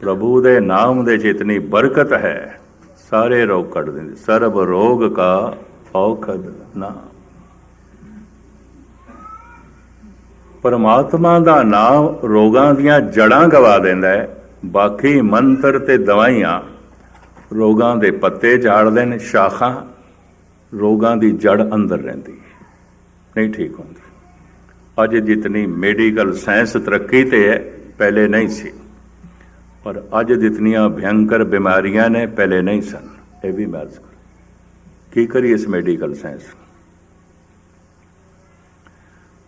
ਪ੍ਰਭੂ ਦੇ ਨਾਮ ਦੇ ਜਿਤਨੀ ਬਰਕਤ ਹੈ, ਸਾਰੇ ਰੋਗ ਕੱਢ ਦਿੰਦੇ। ਸਰਬ ਰੋਗ ਕਾ ਔਖਦ ਨਾਮ ਪਰਮਾਤਮਾ ਦਾ ਨਾਮ ਰੋਗਾਂ ਦੀਆਂ ਜੜਾਂ ਗਵਾ ਦਿੰਦਾ ਹੈ। ਬਾਕੀ ਮੰਤਰ ਤੇ ਦਵਾਈਆਂ ਰੋਗਾਂ ਦੇ ਪੱਤੇ ਝਾੜਦੇ ਨੇ ਸ਼ਾਖਾਂ ਰੋਗਾਂ ਦੀ ਜੜ ਅੰਦਰ ਰਹਿੰਦੀ ਹੈ। ਨਹੀਂ ਠੀਕ ਹੁੰਦੀ। ਅੱਜ ਜਿਤਨੀ ਮੈਡੀਕਲ ਸਾਇੰਸ ਤਰੱਕੀ ਤੇ ਹੈ, ਪਹਿਲੇ ਨਹੀਂ ਸੀ। ਪਰ ਅੱਜ ਜਿਤਨੀਆਂ ਭਿਆਨਕ ਬਿਮਾਰੀਆਂ ਨੇ ਪਹਿਲੇ ਨਹੀਂ ਸਨ, ਇਹ ਵੀ ਮੈਂ ਕਰ। ਕੀ ਕਰੀ ਇਸ ਮੈਡੀਕਲ ਸਾਇੰਸ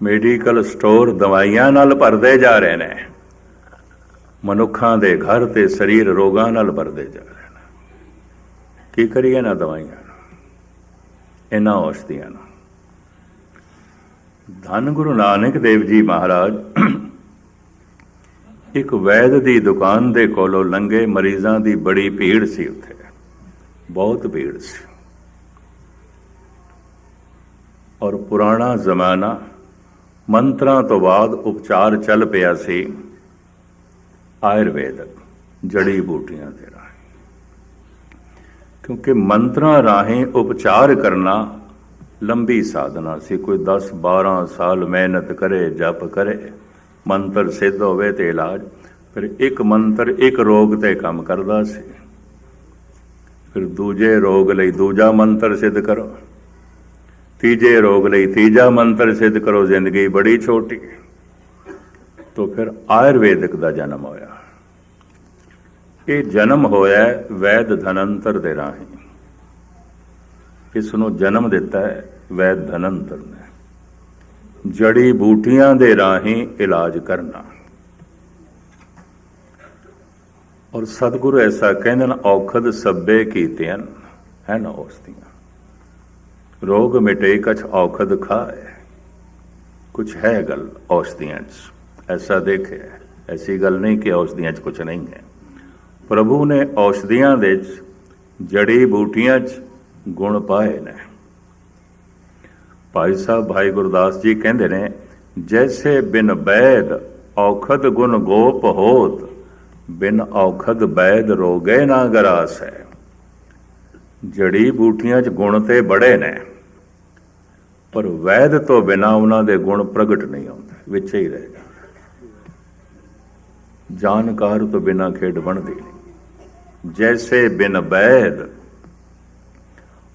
ਮੈਡੀਕਲ ਸਟੋਰ ਦਵਾਈਆਂ ਨਾਲ ਭਰਦੇ ਜਾ ਰਹੇ ਨੇ। ਮਨੁੱਖਾਂ ਦੇ ਘਰ ਤੇ ਸਰੀਰ ਰੋਗਾਂ ਨਾਲ ਭਰਦੇ ਜਾ ਰਹੇ ਨੇ। ਕੀ ਕਰੀਏ ਨਾ ਦਵਾਈਆਂ ਇਹਨਾਂ ਔਸ਼ਧੀਆਂ ਨੂੰ। ਧੰਨ ਗੁਰੂ ਨਾਨਕ ਦੇਵ ਜੀ ਮਹਾਰਾਜ ਇੱਕ ਵੈਦ ਦੀ ਦੁਕਾਨ ਦੇ ਕੋਲੋਂ ਲੰਘੇ ਮਰੀਜ਼ਾਂ ਦੀ ਬੜੀ ਭੀੜ ਸੀ ਉੱਥੇ। ਬਹੁਤ ਭੀੜ ਸੀ। ਔਰ ਪੁਰਾਣਾ ਜ਼ਮਾਨਾ ਮੰਤਰਾਂ ਤੋਂ ਬਾਅਦ ਉਪਚਾਰ ਚੱਲ ਪਿਆ ਸੀ ਆਯੁਰਵੇਦਕ ਜੜੀ ਬੂਟੀਆਂ ਦੇ ਰਾਹੀਂ। ਕਿਉਂਕਿ ਮੰਤਰਾਂ ਰਾਹੀਂ ਉਪਚਾਰ ਕਰਨਾ ਲੰਬੀ ਸਾਧਨਾ ਸੀ। ਕੋਈ 10 12 ਸਾਲ ਮਿਹਨਤ ਕਰੇ, ਜਪ ਕਰੇ ਮੰਤਰ ਸਿੱਧ ਹੋਵੇ ਤੇ ਇਲਾਜ। ਫਿਰ ਇੱਕ ਮੰਤਰ, ਇੱਕ ਰੋਗ ਤੇ ਕੰਮ ਕਰਦਾ ਸੀ। ਫਿਰ ਦੂਜੇ ਰੋਗ ਲਈ ਦੂਜਾ ਮੰਤਰ ਸਿੱਧ ਕਰੋ। ਤੀਜੇ ਰੋਗ ਲਈ ਤੀਜਾ ਮੰਤਰ ਸਿੱਧ ਕਰੋ, ਜ਼ਿੰਦਗੀ ਬੜੀ ਛੋਟੀ। ਤੋਂ ਫਿਰ ਆਯੁਰਵੈਦਿਕ ਦਾ ਜਨਮ ਹੋਇਆ। ਇਹ ਜਨਮ ਹੋਇਆ ਵੈਦ ਧਨੰਤਰ ਦੇ ਰਾਹੀਂ। ਇਸ ਨੂੰ ਜਨਮ ਦਿੱਤਾ ਹੈ ਵੈਦ ਧਨੰਤਰ ਨੇ। ਜੜੀ ਬੂਟੀਆਂ ਦੇ ਰਾਹੀਂ ਇਲਾਜ ਕਰਨਾ। ਔਰ ਸਤਿਗੁਰੂ ਐਸਾ ਕਹਿੰਦੇ ਨੇ ਔਖਦ ਸੱਬੇ ਹਨ ਹੈ ਨਾ ਔਸਤੀਆਂ। ਰੋਗ ਮਿਟੇ ਕਛ ਔਖਦ ਖਾਏ। ਕੁਛ ਹੈ ਗੱਲ ਔਸ਼ਧੀਆਂ 'ਚ, ਐਸਾ ਦੇਖਿਆ। ਐਸੀ ਗੱਲ ਨਹੀਂ ਕਿ ਔਸ਼ਧੀਆਂ 'ਚ ਕੁਛ ਨਹੀਂ ਹੈ। ਪ੍ਰਭੂ ਨੇ ਔਸ਼ਧੀਆਂ ਦੇ 'ਚ ਜੜੀ ਬੂਟੀਆਂ 'ਚ ਗੁਣ ਪਾਏ ਨੇ। ਭਾਈ ਸਾਹਿਬ, ਭਾਈ ਗੁਰਦਾਸ ਜੀ ਕਹਿੰਦੇ ਨੇ, ਜੈਸੇ ਬਿਨ ਬੈਦ ਔਖਦ ਗੁਣ ਗੋਪ ਹੋਤ, ਬਿਨ ਔਖਦ ਬੈਦ ਰੋਗੇ ਨਾ ਗਰਾਸ। ਹੈ ਜੜੀ ਬੂਟੀਆਂ 'ਚ ਗੁਣ ਤੇ ਬੜੇ ਨੇ, ਪਰ ਵੈਦ ਤੋਂ ਬਿਨਾ ਉਹਨਾਂ ਦੇ ਗੁਣ ਪ੍ਰਗਟ ਨਹੀਂ ਆਉਂਦੇ, ਵਿੱਚ ਹੀ ਰਹਿ ਜਾਂਦੇ ਜਾਣਕਾਰ ਤੋਂ ਬਿਨਾ ਖੇਡ ਬਣਦੀ ਨਹੀਂ। ਜੈਸੇ ਬਿਨ ਬੈਦ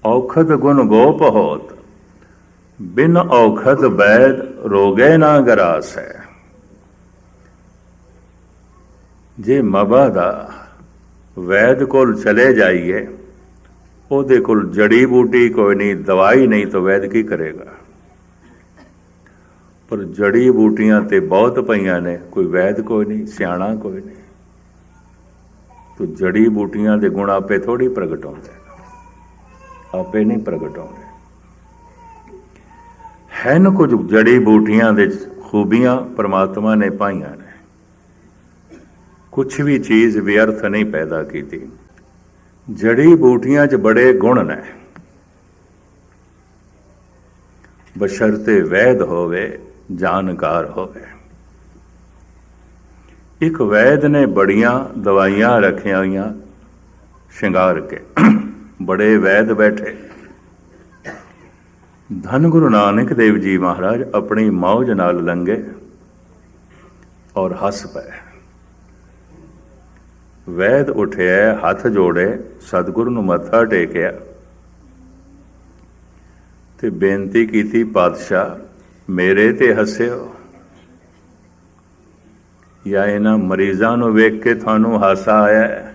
ਔਖਦ ਗੁਣ ਗੋਪ ਹੋਤ ਬਿਨ ਔਖਤ ਬੈਦ ਰੋਗੇ ਨਾ ਗਰਾਸ। ਹੈ ਜੇ ਮਬਾ ਦਾ ਵੈਦ ਕੋਲ ਚਲੇ ਜਾਈਏ, ਉਹਦੇ ਕੋਲ ਜੜੀ ਬੂਟੀ ਕੋਈ ਨਹੀਂ, ਦਵਾਈ ਨਹੀਂ ਤਾਂ ਵੈਦ ਕੀ ਕਰੇਗਾ? ਪਰ ਜੜੀ ਬੂਟੀਆਂ ਤੇ ਬਹੁਤ ਪਈਆਂ ਨੇ, ਕੋਈ ਵੈਦ ਕੋਈ ਨਹੀਂ, ਸਿਆਣਾ ਕੋਈ ਨਹੀਂ। ਤੋ ਜੜੀ ਬੂਟੀਆਂ ਦੇ ਗੁਣ ਆਪੇ ਥੋੜੀ ਪ੍ਰਗਟ ਹੁੰਦੇ ਆਪੇ ਨਹੀਂ ਪ੍ਰਗਟ ਹੁੰਦੇ। ਹਨ ਕੁਝ ਜੜੀ ਬੂਟੀਆਂ ਦੇ ਖੂਬੀਆਂ ਪ੍ਰਮਾਤਮਾ ਨੇ ਪਾਈਆਂ ਨੇ। ਕੁਝ ਵੀ ਚੀਜ਼ ਵਿਅਰਥ ਨਹੀਂ ਪੈਦਾ ਕੀਤੀ। ਜੜੀ ਬੂਟੀਆਂ 'ਚ ਬੜੇ ਗੁਣ ਨੇ। ਬਸ਼ਰਤੇ ਵੈਦ ਹੋਵੇ, ਜਾਣਕਾਰ ਹੋਵੇ। ਇੱਕ ਵੈਦ ਨੇ ਬੜੀਆਂ ਦਵਾਈਆਂ ਰੱਖੀਆਂ ਹੋਈਆਂ, ਸ਼ਿੰਗਾਰ ਕੇ। ਬੜੇ ਵੈਦ ਬੈਠੇ। ਧੰਨ ਗੁਰੂ ਨਾਨਕ ਦੇਵ ਜੀ ਮਹਾਰਾਜ, ਆਪਣੀ ਮੌਜ ਨਾਲ ਲੰਗੇ ਔਰ ਹੱਸ ਪਏ। ਵੈਦ ਉਠਿਆ, ਹੱਥ ਜੋੜੇ, ਸਤਿਗੁਰੂ ਨੂੰ ਮੱਥਾ ਟੇਕਿਆ ਤੇ ਬੇਨਤੀ ਕੀਤੀ, ਪਾਤਸ਼ਾਹ, ਮੇਰੇ ਤੇ ਹੱਸਿਓ ਜਾਂ ਇਹਨਾਂ ਮਰੀਜ਼ਾਂ ਨੂੰ ਵੇਖ ਕੇ ਤੁਹਾਨੂੰ ਹਾਸਾ ਆਇਆ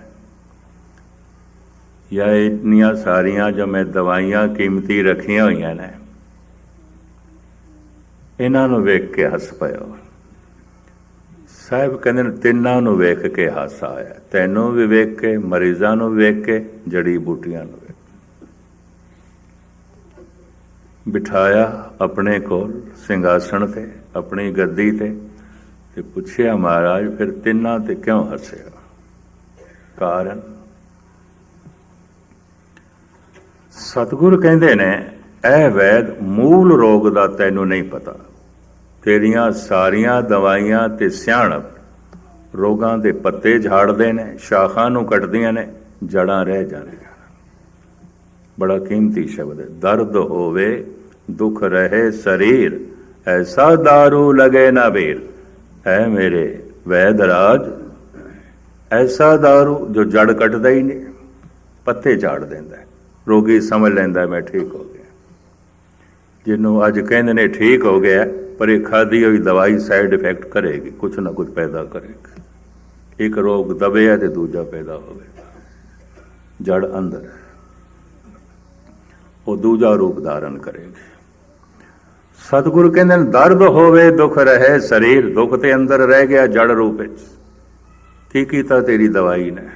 ਜਾਂ ਇੰਨੀਆਂ ਸਾਰੀਆਂ ਜੋ ਮੈਂ ਦਵਾਈਆਂ ਕੀਮਤੀ ਰੱਖੀਆਂ ਹੋਈਆਂ ਨੇ? ਇਹਨਾਂ ਨੂੰ ਵੇਖ ਕੇ ਹੱਸ ਪਿਓ ਸਾਹਿਬ ਕਹਿੰਦੇ ਨੇ, ਤਿੰਨਾਂ ਨੂੰ ਵੇਖ ਕੇ ਹਾਸਾ ਆਇਆ। ਤੈਨੂੰ ਵੀ ਵੇਖ ਕੇ, ਮਰੀਜ਼ਾਂ ਨੂੰ ਵੇਖ ਕੇ, ਜੜੀ ਬੂਟੀਆਂ ਨੂੰ ਵੇਖ ਬਿਠਾਇਆ ਆਪਣੇ ਕੋਲ ਸਿੰਘਾਸਣ ਤੇ, ਆਪਣੀ ਗੱਦੀ ਤੇ ਤੇ ਪੁੱਛਿਆ, ਮਹਾਰਾਜ, ਫਿਰ ਤਿੰਨਾਂ ਤੇ ਕਿਉਂ ਹੱਸਿਆ? ਕਾਰਨ? ਸਤਿਗੁਰ ਕਹਿੰਦੇ ਨੇ, ਇਹ ਵੈਦ ਮੂਲ ਰੋਗ ਦਾ ਤੈਨੂੰ ਨਹੀਂ ਪਤਾ। ਤੇਰੀਆਂ ਸਾਰੀਆਂ ਦਵਾਈਆਂ ਤੇ ਸਿਆਣਪ ਰੋਗਾਂ ਦੇ ਪੱਤੇ ਝਾੜਦੇ ਨੇ ਸ਼ਾਖਾਂ ਨੂੰ ਕੱਟਦੀਆਂ ਨੇ ਜੜਾਂ ਰਹਿ ਜਾਂਦੀਆਂ ਬੜਾ ਕੀਮਤੀ ਸ਼ਬਦ ਹੈ ਦਰਦ ਹੋਵੇ ਦੁੱਖ ਰਹੇ ਸਰੀਰ ਐਸਾ दारू ਲਗੇ ਨਾ ਵੀਰ ਹੈ ਮੇਰੇ ਵੈਦ ਰਾਜ ਐਸਾ दारू ਜੋ ਜੜ ਕੱਟਦਾ ਹੀ ਨਹੀਂ ਪੱਤੇ ਝਾੜ ਦਿੰਦਾ ਹੈ। ਰੋਗੀ ਸਮਝ ਲੈਂਦਾ ਮੈਂ ਠੀਕ ਹੋ ਗਿਆ ਜਿਹਨੂੰ ਅੱਜ ਕਹਿੰਦੇ ਨੇ ਠੀਕ ਹੋ ਗਿਆ ਪਰ ਇਹ ਖਾਦੀ ਹੋਈ ਦਵਾਈ ਸਾਈਡ ਇਫੈਕਟ ਕਰੇਗੀ ਕੁਝ ਨਾ ਕੁਝ ਪੈਦਾ ਕਰੇਗੀ। ਇੱਕ ਰੋਗ ਦਬਿਆ ਤੇ ਦੂਜਾ ਪੈਦਾ ਹੋਵੇਗਾ ਜੜ ਅੰਦਰ। ਉਹ ਦੂਜਾ ਰੂਪ ਧਾਰਨ ਕਰੇਗੀ। ਸਤਿਗੁਰੂ ਕਹਿੰਦੇ ਨੇ, ਦਰਦ ਹੋਵੇ, ਦੁੱਖ ਰਹੇ, ਸਰੀਰ ਦੁੱਖ ਤੇ ਅੰਦਰ ਰਹਿ ਗਿਆ ਜੜ ਰੂਪ ਵਿੱਚ। ਕੀ ਕੀਤਾ ਤੇਰੀ ਦਵਾਈ ਨੇ?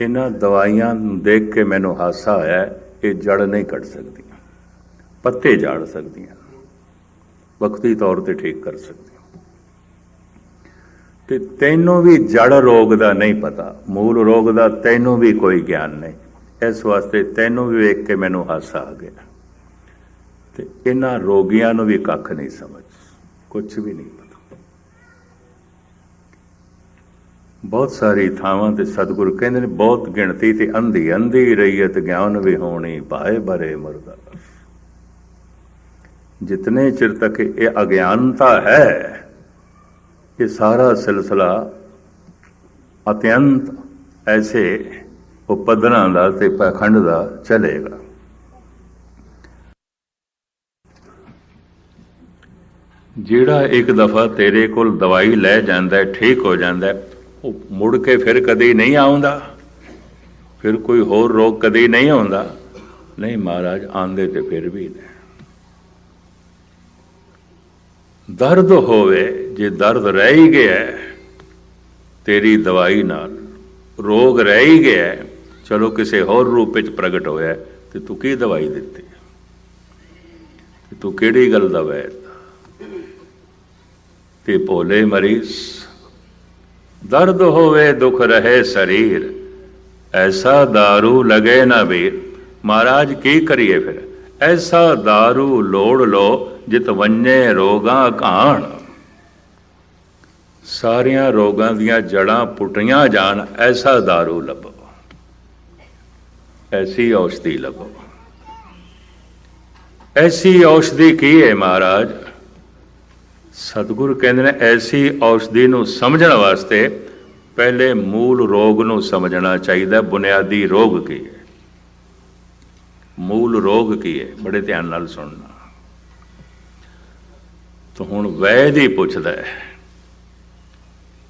ਇਹਨਾਂ ਦਵਾਈਆਂ ਨੂੰ ਦੇਖ ਕੇ ਮੈਨੂੰ ਹਾਸਾ ਆਇਆ, ਇਹ ਜੜ ਨਹੀਂ ਕੱਟ ਸਕਦੀਆਂ। ਪੱਤੇ ਝਾੜ ਸਕਦੀਆਂ। ਵਕਤੀ ਤੌਰ ਤੇ ਠੀਕ ਕਰ ਸਕਦੇ ਤੇ ਤੈਨੂੰ ਵੀ ਜੜ ਰੋਗ ਦਾ ਨਹੀਂ ਪਤਾ, ਮੂਲ ਰੋਗ ਦਾ ਤੈਨੂੰ ਵੀ ਕੋਈ ਗਿਆਨ ਨਹੀਂ। ਇਸ ਵਾਸਤੇ ਤੈਨੂੰ ਵੀ ਵੇਖ ਕੇ ਮੈਨੂੰ ਹਾਸਾ ਆ ਗਿਆ। ਤੇ ਇਹਨਾਂ ਰੋਗੀਆਂ ਨੂੰ ਵੀ ਕੱਖ ਨਹੀਂ ਸਮਝ ਕੁਝ ਵੀ ਨਹੀਂ ਪਤਾ। ਬਹੁਤ ਸਾਰੀ ਥਾਵਾਂ ਤੇ ਸਤਿਗੁਰੂ ਕਹਿੰਦੇ ਨੇ, ਬਹੁਤ ਗਿਣਤੀ ਤੇ ਅੰਧੀ ਅੰਧੀ ਰਹੀਅਤ ਗਿਆਨ ਵੀ ਹੋਣੀ, ਭਾਏ ਬਰੇ ਮਰਦਾ ਜਿਤਨੇ ਚਿਰ ਤੱਕ ਇਹ ਅਗਿਆਨਤਾ ਹੈ ਇਹ ਸਾਰਾ ਸਿਲਸਿਲਾ ਅਤਿਅੰਤ ਐਸੇ ਉਪਦਰਾਂ ਦਾ ਤੇ ਪਖੰਡ ਦਾ ਚਲੇਗਾ ਜਿਹੜਾ ਇੱਕ ਦਫਾ ਤੇਰੇ ਕੋਲ ਦਵਾਈ ਲੈ ਜਾਂਦਾ ਠੀਕ ਹੋ ਜਾਂਦਾ ਉਹ ਮੁੜ ਕੇ ਫਿਰ ਕਦੇ ਨਹੀਂ ਆਉਂਦਾ ਫਿਰ ਕੋਈ ਹੋਰ ਰੋਗ ਕਦੇ ਨਹੀਂ ਆਉਂਦਾ ਨਹੀਂ ਮਹਾਰਾਜ ਆਂਦੇ ਤੇ ਫਿਰ ਵੀ ਨੇ ਦਰਦ ਹੋਵੇ, ਜੇ ਦਰਦ ਰਹਿ ਹੀ ਗਿਆ ਤੇਰੀ ਦਵਾਈ ਨਾਲ ਰੋਗ ਰਹਿ ਹੀ ਗਿਆ ਚਲੋ ਕਿਸੇ ਹੋਰ ਰੂਪ ਵਿੱਚ ਪ੍ਰਗਟ ਹੋਇਆ ਤੇ ਤੂੰ ਕੀ ਦਵਾਈ ਦਿੱਤੀ? ਤੂੰ ਕਿਹੜੀ ਗੱਲ ਦਾ ਵੈਦ? ਤੇ ਭੋਲੇ ਮਰੀਜ਼ ਦਰਦ ਹੋਵੇ, ਦੁੱਖ ਰਹੇ ਸਰੀਰ, ਐਸਾ दारू ਲਗੇ ਨਾ ਵੀਰ। ਮਹਾਰਾਜ ਕੀ ਕਰੀਏ ਫਿਰ? ਐਸਾ दारू ਲੋੜ ਲੋ ਜਿਤ ਵੰਨੇ ਰੋਗਾਂ ਘਾਣ ਸਾਰੀਆਂ ਰੋਗਾਂ ਦੀਆਂ ਜੜਾਂ ਪੁੱਟੀਆਂ ਜਾਣ ਐਸਾ दारू ਲੱਭੋ ਐਸੀ ਔਸ਼ਧੀ ਲੱਭੋ ਐਸੀ ਔਸ਼ਧੀ ਕੀ ਹੈ ਮਹਾਰਾਜ ਸਤਿਗੁਰੂ ਕਹਿੰਦੇ ਨੇ ਐਸੀ ਔਸ਼ਧੀ ਨੂੰ ਸਮਝਣ ਵਾਸਤੇ ਪਹਿਲੇ ਮੂਲ ਰੋਗ ਨੂੰ ਸਮਝਣਾ ਚਾਹੀਦਾ ਬੁਨਿਆਦੀ ਰੋਗ ਕੀ ਹੈ ਮੂਲ ਰੋਗ ਕੀ ਹੈ? ਬੜੇ ਧਿਆਨ ਨਾਲ ਸੁਣਨਾ। ਤਾਂ ਹੁਣ ਵੈਦ ਹੀ ਪੁੱਛਦਾ ਹੈ,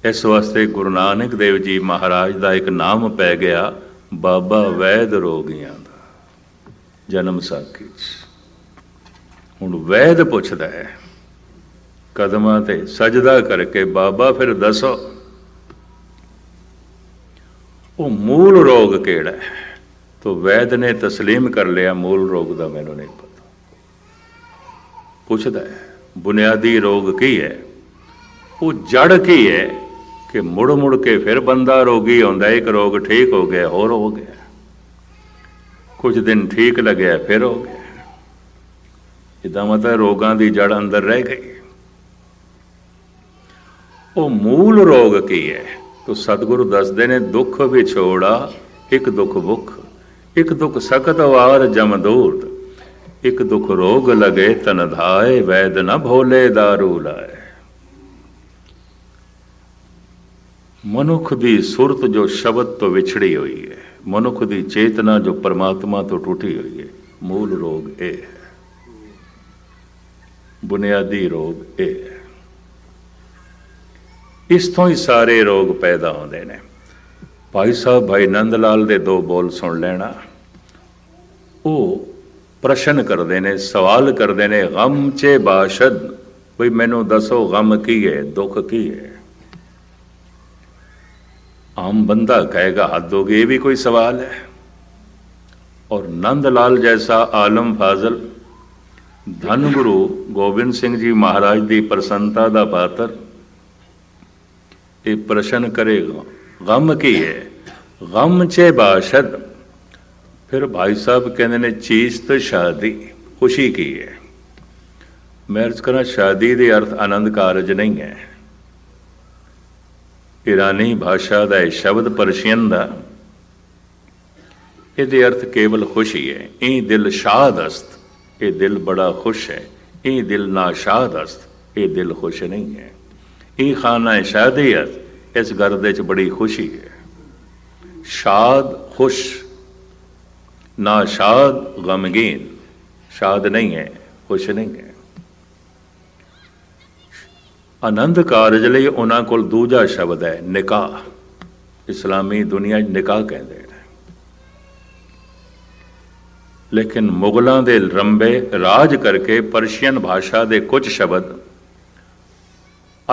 ਇਸ ਵਾਸਤੇ ਗੁਰੂ ਨਾਨਕ ਦੇਵ ਜੀ ਮਹਾਰਾਜ ਦਾ ਇੱਕ ਨਾਮ ਪੈ ਗਿਆ, ਬਾਬਾ ਵੈਦ ਰੋਗੀਆਂ ਦਾ, ਜਨਮ ਸਾਖੀ ਚ। ਹੁਣ ਵੈਦ ਪੁੱਛਦਾ ਹੈ, ਕਦਮਾਂ ਤੇ ਸਜਦਾ ਕਰਕੇ ਬਾਬਾ ਫਿਰ ਦੱਸੋ, ਉਹ ਮੂਲ ਰੋਗ ਕਿਹੜਾ ਹੈ? तो वैद ने तस्लीम कर लिया मूल रोग ਦਾ ਮੈਨੂੰ ਨਹੀਂ ਪਤਾ। ਪੁੱਛਦਾ ਹੈ, ਬੁਨਿਆਦੀ ਰੋਗ ਕੀ ਹੈ? ਉਹ ਜੜ ਕੀ ਹੈ ਕਿ ਮੁੜ ਮੁੜ ਕੇ ਫਿਰ ਬੰਦਾ ਰੋਗੀ ਹੁੰਦਾ ਇੱਕ ਰੋਗ ਠੀਕ ਹੋ ਗਿਆ, ਹੋਰ ਹੋ ਗਿਆ। ਕੁਝ ਦਿਨ ਠੀਕ ਲੱਗਿਆ, ਫਿਰ ਹੋ ਗਿਆ। ਇਦਾਂ ਮਤਲਬ ਰੋਗਾਂ ਦੀ ਜੜ ਅੰਦਰ ਰਹਿ ਗਈ। ਉਹ ਮੂਲ ਰੋਗ ਕੀ ਹੈ? ਤੋ ਸਤਿਗੁਰੂ ਦੱਸਦੇ ਨੇ, ਦੁੱਖ ਵਿਛੋੜਾ ਇੱਕ ਦੁੱਖ ਬੁੱਖ ਇੱਕ ਦੁੱਖ ਸਕਤ ਵਾਰ ਜਮ ਦੂਰਤ ਇੱਕ ਦੁੱਖ ਰੋਗ ਲਗੇ ਤਨ ਧਾਏ, ਵੈਦ ਨ ਭੋਲੇ ਦਾਰੂ ਲਾਏ। ਮਨੁੱਖ ਦੀ ਸੁਰਤ ਜੋ ਸ਼ਬਦ ਤੋਂ ਵਿਛੜੀ ਹੋਈ ਹੈ ਮਨੁੱਖ ਦੀ ਚੇਤਨਾ ਜੋ ਪਰਮਾਤਮਾ ਤੋਂ ਟੁੱਟੀ ਹੋਈ ਹੈ ਮੂਲ ਰੋਗ ਇਹ ਹੈ। ਬੁਨਿਆਦੀ ਰੋਗ ਇਹ ਹੈ। ਇਸ ਤੋਂ ਹੀ ਸਾਰੇ ਰੋਗ ਪੈਦਾ ਹੁੰਦੇ ਨੇ। ਭਾਈ ਸਾਹਿਬ, ਭਾਈ ਨੰਦ ਲਾਲ ਦੇ ਦੋ ਬੋਲ ਸੁਣ ਲੈਣਾ। ਉਹ ਪ੍ਰਸ਼ਨ ਕਰਦੇ ਨੇ, ਸਵਾਲ ਕਰਦੇ ਨੇ, ਗਮ ਚੇ ਬਾਸ਼ਦ? ਕੋਈ ਮੈਨੂੰ ਦੱਸੋ ਗਮ ਕੀ ਹੈ, ਦੁੱਖ ਕੀ ਹੈ? ਆਮ ਬੰਦਾ ਕਹੇਗਾ, ਹੱਦ ਹੋ ਗਈ, ਇਹ ਵੀ ਕੋਈ ਸਵਾਲ ਹੈ? ਔਰ ਨੰਦ ਲਾਲ ਜੈਸਾ ਆਲਮ ਫਾਜ਼ਲ, ਧੰਨ ਗੁਰੂ ਗੋਬਿੰਦ ਸਿੰਘ ਜੀ ਮਹਾਰਾਜ ਦੀ ਪ੍ਰਸੰਨਤਾ ਦਾ ਪਾਤਰ, ਇਹ ਪ੍ਰਸ਼ਨ ਕਰੇਗਾ, ਗਮ ਕੀ ਹੈ? ਗਮ ਚੇ ਬਾਸ਼ਦ? ਫਿਰ ਭਾਈ ਸਾਹਿਬ ਕਹਿੰਦੇ ਨੇ, ਚੀਜ਼ ਤੇ ਸ਼ਾਦੀ, ਖੁਸ਼ੀ ਕੀ ਹੈ? ਮੈਂ ਅਰਜ਼ ਕਰਾਂ, ਸ਼ਾਦੀ ਦੇ ਅਰਥ ਆਨੰਦ ਕਾਰਜ ਨਹੀਂ ਹੈ। ਇਰਾਨੀ ਭਾਸ਼ਾ ਦਾ ਇਹ ਸ਼ਬਦ ਪਰਸ਼ੀਅਨ ਦਾ ਇਹਦੇ ਅਰਥ ਕੇਵਲ ਖੁਸ਼ੀ ਹੈ। ਇਹ ਦਿਲ ਸ਼ਾਦ ਅਸਤ ਇਹ ਦਿਲ ਬੜਾ ਖੁਸ਼ ਹੈ। ਇਹ ਦਿਲ ਨਾਸ਼ਾਦ ਅਸਤ ਇਹ ਦਿਲ ਖੁਸ਼ ਨਹੀਂ ਹੈ। ਇਹ ਖਾਨਾ ਸ਼ਾਦੀਅਤ, ਇਸ ਘਰ ਦੇ ਚ ਬੜੀ ਖੁਸ਼ੀ ਹੈ। ਸ਼ਾਦ ਖੁਸ਼ ਨਾ ਸ਼ਾਦ ਗਮਗੀਨ। ਸ਼ਾਦ ਨਹੀਂ ਹੈ ਖੁਸ਼ ਨਹੀਂ ਹੈ। ਆਨੰਦ ਕਾਰਜ ਲਈ ਉਹਨਾਂ ਕੋਲ ਦੂਜਾ ਸ਼ਬਦ ਹੈ, ਨਿਕਾਹ। ਇਸਲਾਮੀ ਦੁਨੀਆ 'ਚ ਨਿਕਾਹ ਕਹਿੰਦੇ ਨੇ। ਲੇਕਿਨ ਮੁਗਲਾਂ ਦੇ ਰੰਬੇ ਰਾਜ ਕਰਕੇ ਪਰਸ਼ੀਅਨ ਭਾਸ਼ਾ ਦੇ ਕੁਝ ਸ਼ਬਦ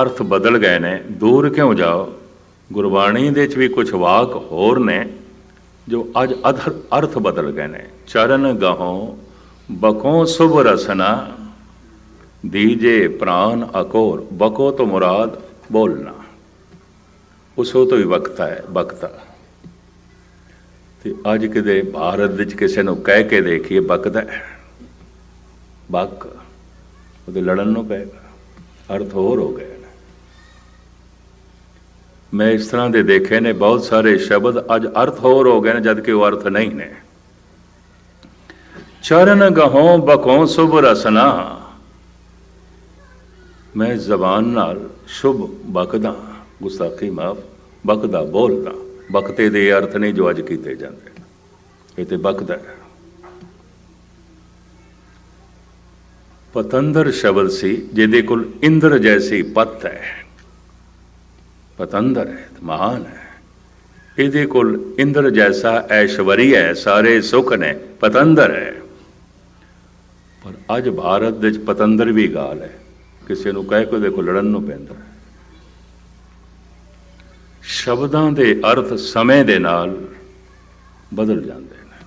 ਅਰਥ ਬਦਲ ਗਏ ਨੇ, ਦੂਰ ਕਿਉਂ ਜਾਓ? ਗੁਰਬਾਣੀ ਦੇ ਵਿੱਚ ਵੀ ਕੁਝ ਵਾਕ ਹੋਰ ਨੇ। ਜੋ ਅੱਜ ਅਧਰ ਅਰਥ ਬਦਲ ਗਏ ਨੇ। ਚਰਨ ਗਹੋਂ ਬਕੋਂ ਸੁਭ ਰਸਨਾ, ਦੀਜੇ ਪ੍ਰਾਨ ਅਕੋਰ ਬਕੋ ਤੋਂ ਮੁਰਾਦ ਬੋਲਣਾ। ਉਸੋ ਤੋਂ ਹੀ ਵਕਤਾ ਹੈ ਬਕਤਾ ਤੇ ਅੱਜ ਕਿਤੇ ਭਾਰਤ ਵਿੱਚ ਕਿਸੇ ਨੂੰ ਕਹਿ ਕੇ ਦੇਖੀਏ ਬਕਦਾ ਬਕ ਉਹਦੇ ਲੜਨ ਨੂੰ ਪਏਗਾ ਅਰਥ ਹੋਰ ਹੋ ਗਿਆ। ਮੈਂ ਇਸ ਤਰ੍ਹਾਂ ਦੇ ਦੇਖੇ ਨੇ, ਬਹੁਤ ਸਾਰੇ ਸ਼ਬਦ ਅੱਜ ਅਰਥ ਹੋਰ ਹੋ ਗਏ ਨੇ ਜਦ ਕਿ ਉਹ ਅਰਥ ਨਹੀਂ ਨੇ। ਚਰਨ ਗਹੋਂ ਬਕੋਂ ਸੁਭ ਰਸਨਾ। ਮੈਂ ਜ਼ਬਾਨ ਨਾਲ ਸ਼ੁਭ ਬਕਦਾ ਗੁਸਤਾਖੀ ਮਾਫ ਬਕਦਾ ਬੋਲਦਾ। ਬਕਤੇ ਦੇ ਅਰਥ ਨਹੀਂ ਜੋ ਅੱਜ ਕੀਤੇ ਜਾਂਦੇ ਇਹ ਤੇ ਬਕਦਾ ਹੈ। ਪਤੰਦਰ ਸ਼ਬਦ ਸੀ, ਜਿਹਦੇ ਕੋਲ ਇੰਦਰ ਜੈਸੀ ਪਤ ਹੈ। ਪਤੰਦਰ ਹੈ ਮਹਾਨ ਹੈ। ਇਹਦੇ ਕੋਲ ਇੰਦਰ ਜੈਸਾ ਐਸ਼ਵਰੀ ਹੈ, ਸਾਰੇ ਸੁਖ ਨੇ, ਪਤੰਦਰ ਹੈ। ਪਰ ਅੱਜ ਭਾਰਤ ਵਿੱਚ ਪਤੰਦਰ ਵੀ ਗਾਲ ਹੈ। ਕਿਸੇ ਨੂੰ ਕਹਿ ਕੇ ਦੇਖੋ ਲੜਨ ਨੂੰ ਪੈਂਦਾ ਸ਼ਬਦਾਂ ਦੇ ਅਰਥ ਸਮੇਂ ਦੇ ਨਾਲ ਬਦਲ ਜਾਂਦੇ ਨੇ।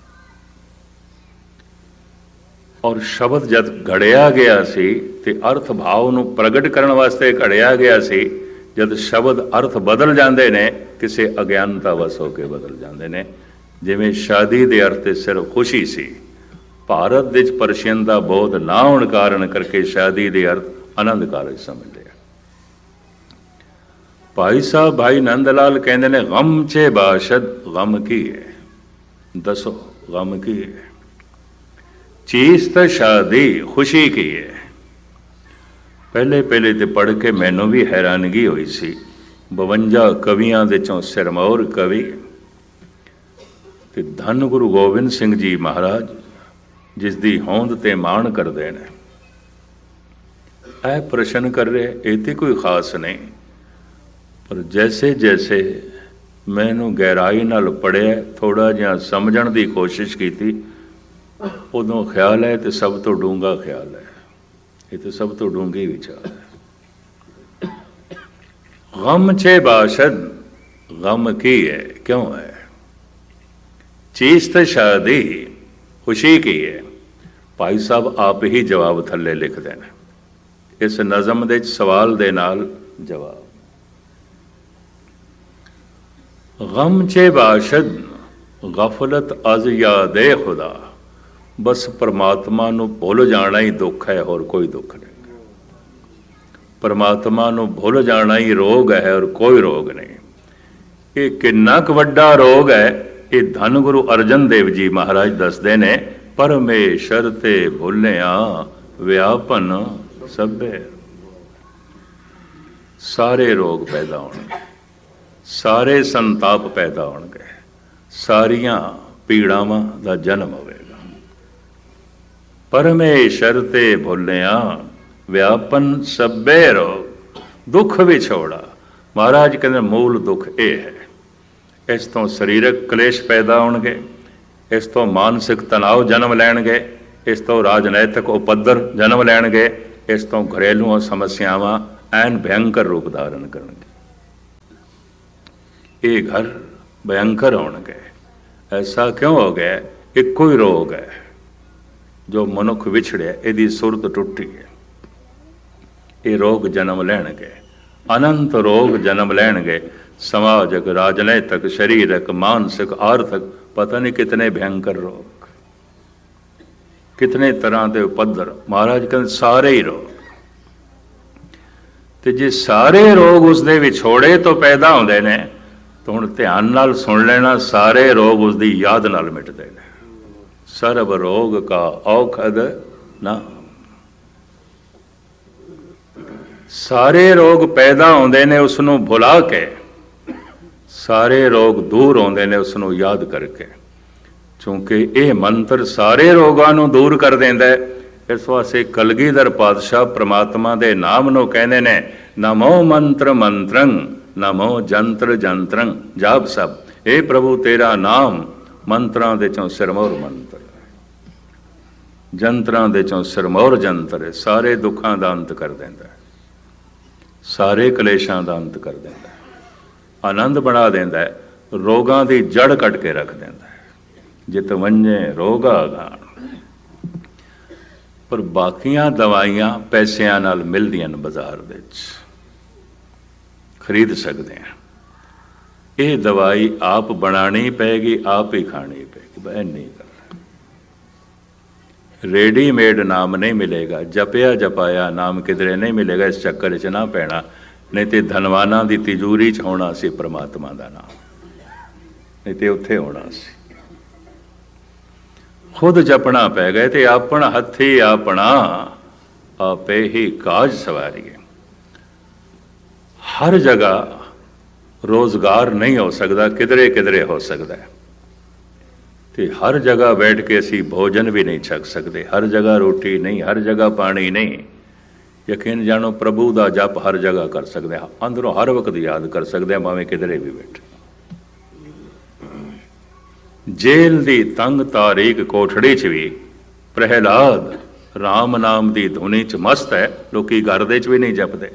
ਔਰ ਸ਼ਬਦ ਜਦ ਘੜਿਆ ਗਿਆ ਸੀ ਤੇ ਅਰਥ ਭਾਵ ਨੂੰ ਪ੍ਰਗਟ ਕਰਨ ਵਾਸਤੇ ਘੜਿਆ ਗਿਆ ਸੀ ਜਦ ਸ਼ਬਦ ਅਰਥ ਬਦਲ ਜਾਂਦੇ ਨੇ, ਕਿਸੇ ਅਗਿਆਨਤਾ ਵਸ ਹੋ ਕੇ ਬਦਲ ਜਾਂਦੇ ਨੇ। ਜਿਵੇਂ ਸ਼ਾਦੀ ਦੇ ਅਰਥ ਤੇ ਸਿਰਫ ਖੁਸ਼ੀ ਸੀ। ਭਾਰਤ ਵਿੱਚ ਪਰਸ਼ੀਅਨ ਦਾ ਬਹੁਤ ਨਾ ਹੋਣ ਕਾਰਨ ਕਰਕੇ ਸ਼ਾਦੀ ਦੇ ਅਰਥ ਆਨੰਦ ਕਾਰਜ ਸਮਝਦੇ ਆ। ਭਾਈ ਸਾਹਿਬ, ਭਾਈ ਨੰਦ ਲਾਲ ਕਹਿੰਦੇ ਨੇ, ਗਮ ਚੇ ਬਾਸ਼ਦ, ਗਮ ਕੀ ਹੈ ਦੱਸੋ, ਗਮ ਕੀ ਹੈ ਚੀਜ਼ ਤਾਂ ਸ਼ਾਦੀ, ਖੁਸ਼ੀ ਕੀ ਹੈ ਪਹਿਲੇ ਪਹਿਲੇ ਤੇ ਪੜ੍ਹ ਕੇ ਮੈਨੂੰ ਵੀ ਹੈਰਾਨਗੀ ਹੋਈ ਸੀ। 52 ਕਵੀਆਂ ਦੇ ਚੋਂ ਸਿਰਮੌਰ ਕਵੀ ਤੇ ਧੰਨ ਗੁਰੂ ਗੋਬਿੰਦ ਸਿੰਘ ਜੀ ਮਹਾਰਾਜ, ਜਿਸ ਦੀ ਹੋਂਦ ਤੇ ਮਾਣ ਕਰਦੇ ਨੇ। ਇਹ ਪ੍ਰਸ਼ਨ ਕਰ ਰਹੇ, ਇਹ ਤੇ ਕੋਈ ਖਾਸ ਨਹੀਂ, ਪਰ ਜੈਸੇ ਜੈਸੇ ਮੈਨੂੰ ਗਹਿਰਾਈ ਨਾਲ ਪੜਿਆ ਥੋੜਾ ਜਿਹਾ ਸਮਝਣ ਦੀ ਕੋਸ਼ਿਸ਼ ਕੀਤੀ, ਉਦੋਂ ਖਿਆਲ ਹੈ ਤੇ ਸਭ ਤੋਂ ਡੂੰਗਾ ਖਿਆਲ ਹੈ। ਇਹ ਤਾਂ ਸਭ ਤੋਂ ਡੂੰਗੀ ਵਿਚਾਰ ਹੈ। ਗਮ ਚੇ ਬਾਸ਼ਦ, ਗਮ ਕੀ ਹੈ, ਕਿਉਂ ਹੈ? ਚੀਜ਼ ਤੇ ਸ਼ਾਦੀ ਖੁਸ਼ੀ ਕੀ ਹੈ। ਭਾਈ ਸਾਹਿਬ ਆਪ ਹੀ ਜਵਾਬ ਥੱਲੇ ਲਿਖਦੇ ਨੇ। ਇਸ ਨਜ਼ਮ ਦੇ ਸਵਾਲ ਦੇ ਨਾਲ ਜਵਾਬ। ਗਮ ਚੇ ਬਾਸ਼ਦ, ਗਫਲਤ ਅਜ਼ ਯਾਦੇ ਖੁਦਾ। ਬਸ ਪਰਮਾਤਮਾ ਨੂੰ ਭੁੱਲ ਜਾਣਾ ਹੀ ਦੁੱਖ ਹੈ, ਹੋਰ ਕੋਈ ਦੁੱਖ ਨਹੀਂ। ਪਰਮਾਤਮਾ ਨੂੰ ਭੁੱਲ ਜਾਣਾ ਹੀ ਰੋਗ ਹੈ ਔਰ ਕੋਈ ਰੋਗ ਨਹੀਂ। ਇਹ ਕਿੰਨਾ ਕੁ ਵੱਡਾ ਰੋਗ ਹੈ, ਇਹ ਧੰਨ ਗੁਰੂ ਅਰਜਨ ਦੇਵ ਜੀ ਮਹਾਰਾਜ ਦੱਸਦੇ ਨੇ, ਪਰਮੇਸ਼ਰ ਤੇ ਭੁੱਲਿਆ ਵਿਆਪਨ ਸਭੇ। ਸਾਰੇ ਰੋਗ ਪੈਦਾ ਹੋਣਗੇ, ਸਾਰੇ ਸੰਤਾਪ ਪੈਦਾ ਹੋਣਗੇ, ਸਾਰੀਆਂ ਪੀੜਾਵਾਂ ਦਾ ਜਨਮ ਹੋਵੇਗਾ ਪਰਮੇਸ਼ਰ ਤੇ ਭੁੱਲਿਆ, ਵਿਆਪਨ ਸਭੇ ਰੋਗ ਦੁੱਖ ਵਿਛੋੜਾ। ਮਹਾਰਾਜ ਕਹਿੰਦੇ, ਮੂਲ ਦੁੱਖ ਇਹ ਹੈ। ਇਸ ਤੋਂ ਸਰੀਰਕ ਕਲੇਸ਼ ਪੈਦਾ ਹੋਣਗੇ, ਇਸ ਤੋਂ ਮਾਨਸਿਕ ਤਣਾਅ ਜਨਮ ਲੈਣਗੇ, ਇਸ ਤੋਂ ਰਾਜਨੈਤਿਕ ਉਪੱਦਰ ਜਨਮ ਲੈਣਗੇ, ਇਸ ਤੋਂ ਘਰੇਲੂ ਸਮੱਸਿਆਵਾਂ ਐਨ ਭਿਅੰਕਰ ਰੂਪ ਧਾਰਨ ਕਰਨਗੇ। ਇਹ ਘਰ ਭਿਅੰਕਰ ਹੋਣਗੇ। ਐਸਾ ਕਿਉਂ ਹੋ ਗਿਆ? ਇੱਕੋ ਹੀ ਰੋਗ ਹੈ। ਜੋ ਮਨੁੱਖ ਵਿਛੜਿਆ, ਇਹਦੀ ਸੁਰਤ ਟੁੱਟੀ ਹੈ। ਇਹ ਰੋਗ ਜਨਮ ਲੈਣਗੇ, ਅਨੰਤ ਰੋਗ ਜਨਮ ਲੈਣਗੇ। ਸਮਾਜਿਕ, ਰਾਜਨੈਤਿਕ, ਸਰੀਰਕ, ਮਾਨਸਿਕ, ਆਰਥਿਕ, ਪਤਾ ਨਹੀਂ ਕਿਤਨੇ ਭਿਅੰਕਰ ਰੋਗ। ਕਿਤਨੇ ਤਰ੍ਹਾਂ ਦੇ ਪੱਧਰ, ਮਹਾਰਾਜ ਕਹਿੰਦੇ ਸਾਰੇ ਹੀ ਰੋਗ। ਤੇ ਜੇ ਸਾਰੇ ਰੋਗ ਉਸ ਦੇ ਵਿਛੋੜੇ ਤੋਂ ਪੈਦਾ ਹੁੰਦੇ ਨੇ, ਤਾਂ ਹੁਣ ਧਿਆਨ ਨਾਲ ਸੁਣ ਲੈਣਾ, ਸਾਰੇ ਰੋਗ ਉਸ ਦੀ ਯਾਦ ਨਾਲ ਮਿਟਦੇ ਨੇ। ਸਰਬ ਰੋਗ ਕਾ ਔਖਦ ਨਾ। ਸਾਰੇ ਰੋਗ ਪੈਦਾ ਹੁੰਦੇ ਨੇ ਉਸ ਨੂੰ ਭੁਲਾ ਕੇ, ਸਾਰੇ ਰੋਗ ਦੂਰ ਹੁੰਦੇ ਨੇ ਉਸ ਨੂੰ ਯਾਦ ਕਰਕੇ। ਕਿਉਂਕਿ ਇਹ ਮੰਤਰ ਸਾਰੇ ਰੋਗਾਂ ਨੂੰ ਦੂਰ ਕਰ ਦਿੰਦਾ ਹੈ। ਇਸ ਵਾਸਤੇ ਕਲਗੀਧਰ ਪਾਤਸ਼ਾਹ ਪ੍ਰਮਾਤਮਾ ਦੇ ਨਾਮ ਨੂੰ ਕਹਿੰਦੇ ਨੇ, ਨਮੋ ਮੰਤਰ ਮੰਤਰੰ, ਨਮੋ ਜੰਤਰ ਜੰਤਰੰ, ਜਾਪ ਸਭ। ਇਹ ਪ੍ਰਭੂ ਤੇਰਾ ਨਾਮ ਮੰਤਰਾਂ ਦੇ ਚੋਂ ਸਿਰਮੌਰ ਮੰਤਰ। ਜੰਤਰਾਂ ਦੇ ਚੋਂ ਸਿਰਮੌਰ ਜੰਤਰ ਹੈ, ਸਾਰੇ ਦੁੱਖਾਂ ਦਾ ਅੰਤ ਕਰ ਦਿੰਦਾ ਹੈ। ਸਾਰੇ ਕਲੇਸ਼ਾਂ ਦਾ ਅੰਤ ਕਰ ਦਿੰਦਾ ਹੈ। ਆਨੰਦ ਬਣਾ ਦਿੰਦਾ ਹੈ, ਰੋਗਾਂ ਦੀ ਜੜ ਕੱਟ ਕੇ ਰੱਖ ਦਿੰਦਾ ਹੈ। ਜਿਤ ਵੰਝੇ ਰੋਗਾ ਗਾਣ ਪਰ ਬਾਕੀਆਂ ਦਵਾਈਆਂ ਪੈਸਿਆਂ ਨਾਲ ਮਿਲਦੀਆਂ ਨੇ ਬਾਜ਼ਾਰ ਵਿੱਚ। ਖਰੀਦ ਸਕਦੇ ਆ ਇਹ ਦਵਾਈ ਆਪ ਬਣਾਣੀ ਪਏਗੀ, ਆਪ ਹੀ ਖਾਣੀ ਪਏਗੀ ਬੈ ਨਹੀਂ ਰੈਡੀਮੇਡ ਨਾਮ ਨਹੀਂ ਮਿਲੇਗਾ। ਜਪਿਆ ਜਪਾਇਆ ਨਾਮ ਕਿਧਰੇ ਨਹੀਂ ਮਿਲੇਗਾ। ਇਸ ਚੱਕਰ 'ਚ ਨਾ ਪੈਣਾ। ਨਹੀਂ ਤੇ ਧਨਵਾਨਾਂ ਦੀ ਤਿਜੂਰੀ 'ਚ ਹੋਣਾ ਸੀ ਪ੍ਰਮਾਤਮਾ ਦਾ ਨਾਮ। ਨਹੀਂ ਤੇ ਉੱਥੇ ਹੋਣਾ ਸੀ। ਖੁਦ ਜਪਣਾ ਪੈ ਗਏ ਤੇ ਆਪਣ ਹੱਥੀ ਆਪਣਾ ਆਪੇ ਹੀ ਕਾਜ ਸਵਾਰੀਏ। ਹਰ ਜਗ੍ਹਾ ਰੋਜ਼ਗਾਰ ਨਹੀਂ ਹੋ ਸਕਦਾ ਕਿਧਰੇ ਕਿਧਰੇ ਹੋ ਸਕਦਾ ਹੈ। ਤੇ ਹਰ ਜਗ੍ਹਾ ਬੈਠ ਕੇ ਅਸੀਂ ਭੋਜਨ ਵੀ ਨਹੀਂ ਛਕ ਸਕਦੇ। ਹਰ ਜਗ੍ਹਾ ਰੋਟੀ ਨਹੀਂ, ਹਰ ਜਗ੍ਹਾ ਪਾਣੀ ਨਹੀਂ। ਯਕੀਨ ਜਾਣੋ, ਪ੍ਰਭੂ ਦਾ ਜਪ ਹਰ ਜਗ੍ਹਾ ਕਰ ਸਕਦੇ ਹਾਂ। ਅੰਦਰੋਂ ਹਰ ਵਕਤ ਯਾਦ ਕਰ ਸਕਦੇ ਹਾਂ, ਭਾਵੇਂ ਕਿਧਰੇ ਵੀ ਬੈਠੇ। ਜੇਲ੍ਹ ਦੀ ਤੰਗ ਤਾਰੀਖ ਕੋਠੜੀ 'ਚ ਵੀ ਪ੍ਰਹਿਲਾਦ RAM ਨਾਮ ਦੀ ਧੁਨੀ 'ਚ ਮਸਤ ਹੈ। ਲੋਕੀ ਘਰ ਦੇ 'ਚ ਵੀ ਨਹੀਂ ਜਪਦੇ।